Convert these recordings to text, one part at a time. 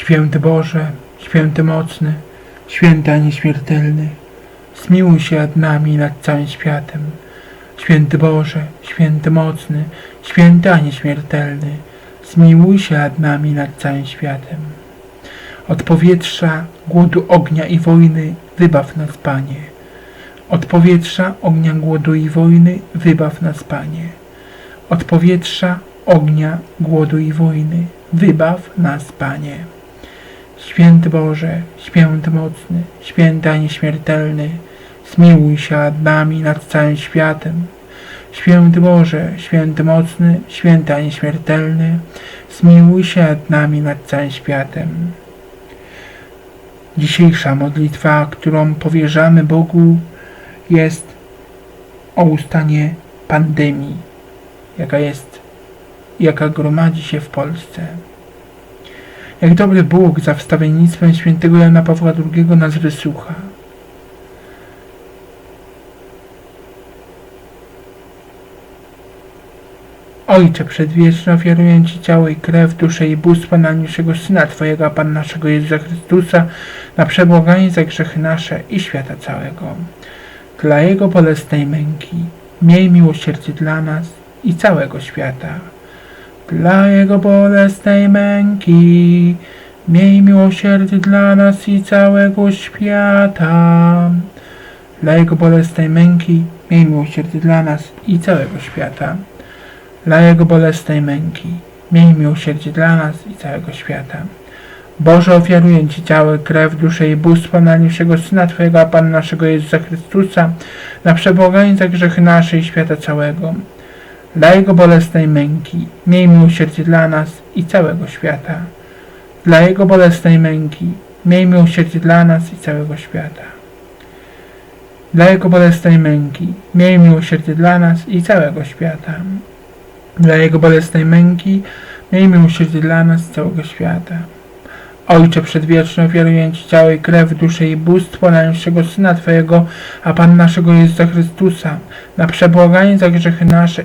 Święty Boże, święty mocny, święty nieśmiertelny, zmiłuj się nad nami i nad całym światem. Święty Boże, święty mocny, święty nieśmiertelny, zmiłuj się nad nami i nad całym światem. Od powietrza, głodu, ognia i wojny wybaw nas, Panie. Od powietrza, ognia, głodu i wojny wybaw nas, Panie. Od powietrza, ognia, głodu i wojny wybaw nas, Panie. Święty Boże, święty mocny, święty a nieśmiertelny, zmiłuj się nad nami nad całym światem. Święty Boże, święty mocny, święty a nieśmiertelny, zmiłuj się nad nami nad całym światem. Dzisiejsza modlitwa, którą powierzamy Bogu, jest o ustanie pandemii, jaka jest, jaka gromadzi się w Polsce. Jak dobry Bóg za wstawiennictwem świętego Jana Pawła II nas wysłucha. Ojcze przedwieczny, ofiaruję Ci ciało i krew, duszę i bóstwo najmniejszego Syna Twojego, a Pan naszego Jezusa Chrystusa, na przebłaganie za grzechy nasze i świata całego. Dla Jego bolesnej męki, miej miłosierdzie dla nas i całego świata. Dla Jego bolesnej męki, miej miłosierdzie dla nas i całego świata. Dla Jego bolesnej męki, miej miłosierdzie dla nas i całego świata. Dla Jego bolesnej męki, miej miłosierdzie dla nas i całego świata. Boże, ofiaruję Ci ciało, krew, duszę i bóstwo najmniejszego Syna Twojego, a Pana naszego Jezusa Chrystusa, na przebłaganie za grzechy nasze i świata całego. Dla Jego bolesnej męki, miej miłosierdzie dla nas i całego świata. Dla Jego bolesnej męki, miej miłosierdzie dla nas i całego świata. Dla Jego bolesnej męki, miej miłosierdzie dla nas i całego świata. Dla Jego bolesnej męki, miej miłosierdzie dla nas i całego świata. Ojcze przedwieczny, ofiaruję Ci ciało i krew, duszę i bóstwo najmniejszego Syna Twojego, a Pan naszego Jezusa Chrystusa, na przebłaganie za grzechy nasze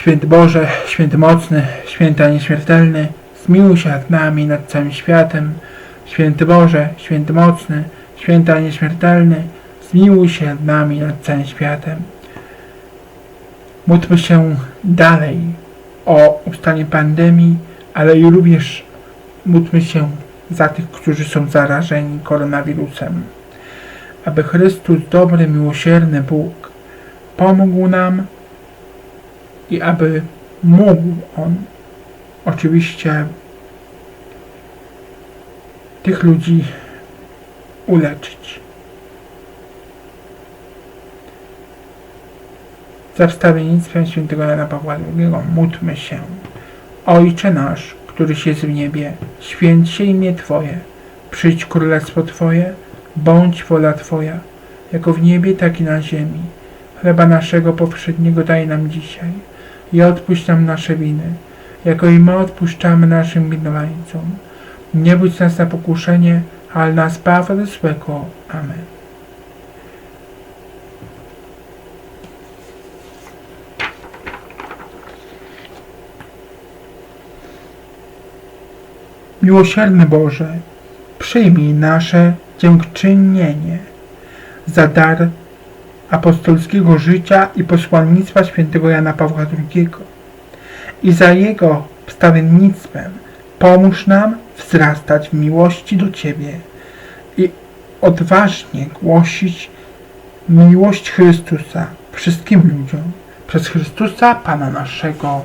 Święty Boże, święty mocny, święty a nieśmiertelny, zmiłuj się nad nami, nad całym światem. Święty Boże, święty mocny, święty a nieśmiertelny, zmiłuj się nad nami, nad całym światem. Módlmy się dalej o ustanie pandemii, ale i również módlmy się za tych, którzy są zarażeni koronawirusem. Aby Chrystus, dobry, miłosierny Bóg, pomógł nam i aby mógł On oczywiście tych ludzi uleczyć. Za wstawiennictwem świętego Jana Pawła II módlmy się. Ojcze nasz, któryś jest w niebie, święć się imię Twoje, przyjdź królestwo Twoje, bądź wola Twoja, jako w niebie, tak i na ziemi. Chleba naszego powszedniego daj nam dzisiaj i odpuść nam nasze winy, jako i my odpuszczamy naszym winowajcom. Nie budź nas na pokuszenie, ale nas baw od złego. Amen. Miłosierny Boże, przyjmij nasze dziękczynienie za dar apostolskiego życia i posłannictwa świętego Jana Pawła II i za jego wstawiennictwem pomóż nam wzrastać w miłości do Ciebie i odważnie głosić miłość Chrystusa wszystkim ludziom przez Chrystusa Pana naszego.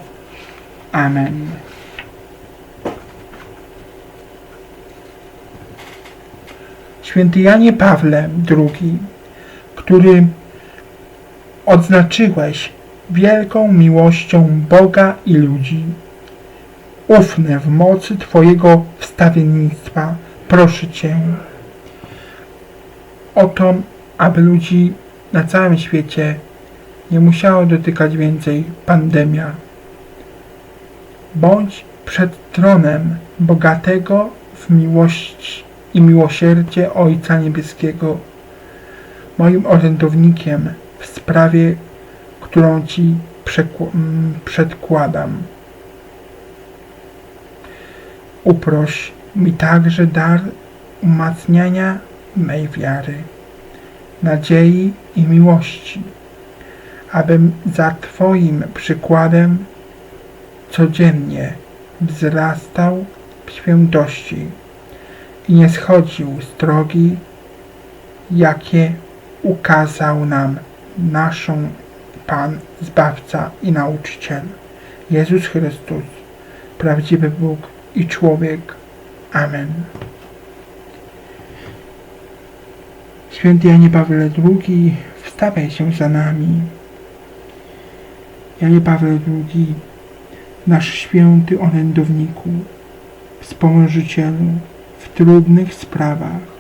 Amen. Święty Janie Pawle II, który odznaczyłeś wielką miłością Boga i ludzi. ufne w mocy Twojego wstawiennictwa. Proszę Cię o to, aby ludzi na całym świecie nie musiało dotykać więcej pandemia. Bądź przed tronem bogatego w miłość i miłosierdzie Ojca Niebieskiego, moim orędownikiem w sprawie, którą Ci przedkładam. Uproś mi także dar umacniania mej wiary, nadziei i miłości, abym za Twoim przykładem codziennie wzrastał w świętości i nie schodził z drogi, jakie ukazał nam naszą Pan, Zbawca i Nauczyciel, Jezus Chrystus, prawdziwy Bóg i człowiek. Amen. Święty Janie Paweł II, wstawiaj się za nami. Janie Paweł II, nasz święty orędowniku, wspomożycielu w trudnych sprawach,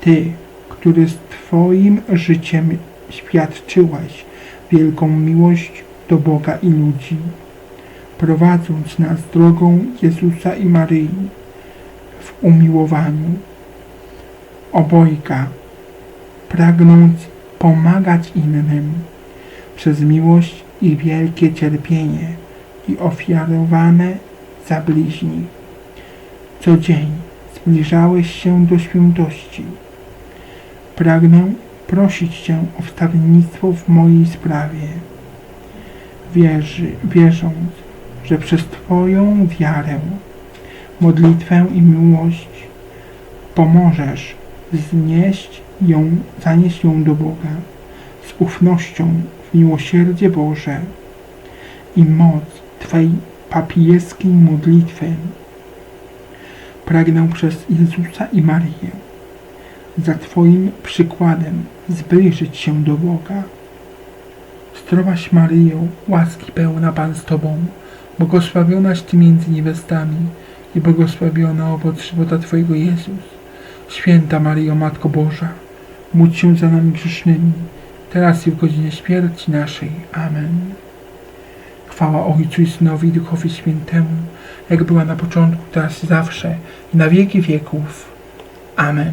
Ty, który z Twoim życiem świadczyłaś wielką miłość do Boga i ludzi, prowadząc nas drogą Jezusa i Maryi w umiłowaniu. Obojga, pragnąc pomagać innym przez miłość i wielkie cierpienie i ofiarowane za bliźnich. Co dzień zbliżałeś się do świętości. Pragnę prosić Cię o wstawiennictwo w mojej sprawie. Wierzy, wierząc, że przez Twoją wiarę, modlitwę i miłość pomożesz znieść ją, zanieść ją do Boga z ufnością w miłosierdzie Boże i moc Twej papieskiej modlitwy. Pragnę przez Jezusa i Marię za Twoim przykładem zbliżyć się do Boga. Zdrowaś Maryjo, łaski pełna Pan z Tobą, błogosławionaś Ty między niewiastami i błogosławiona owoc żywota Twojego Jezus. Święta Maryjo, Matko Boża, módl się za nami grzesznymi, teraz i w godzinie śmierci naszej. Amen. Chwała Ojcu i Synowi i Duchowi Świętemu, jak była na początku, teraz i zawsze, i na wieki wieków. Amen.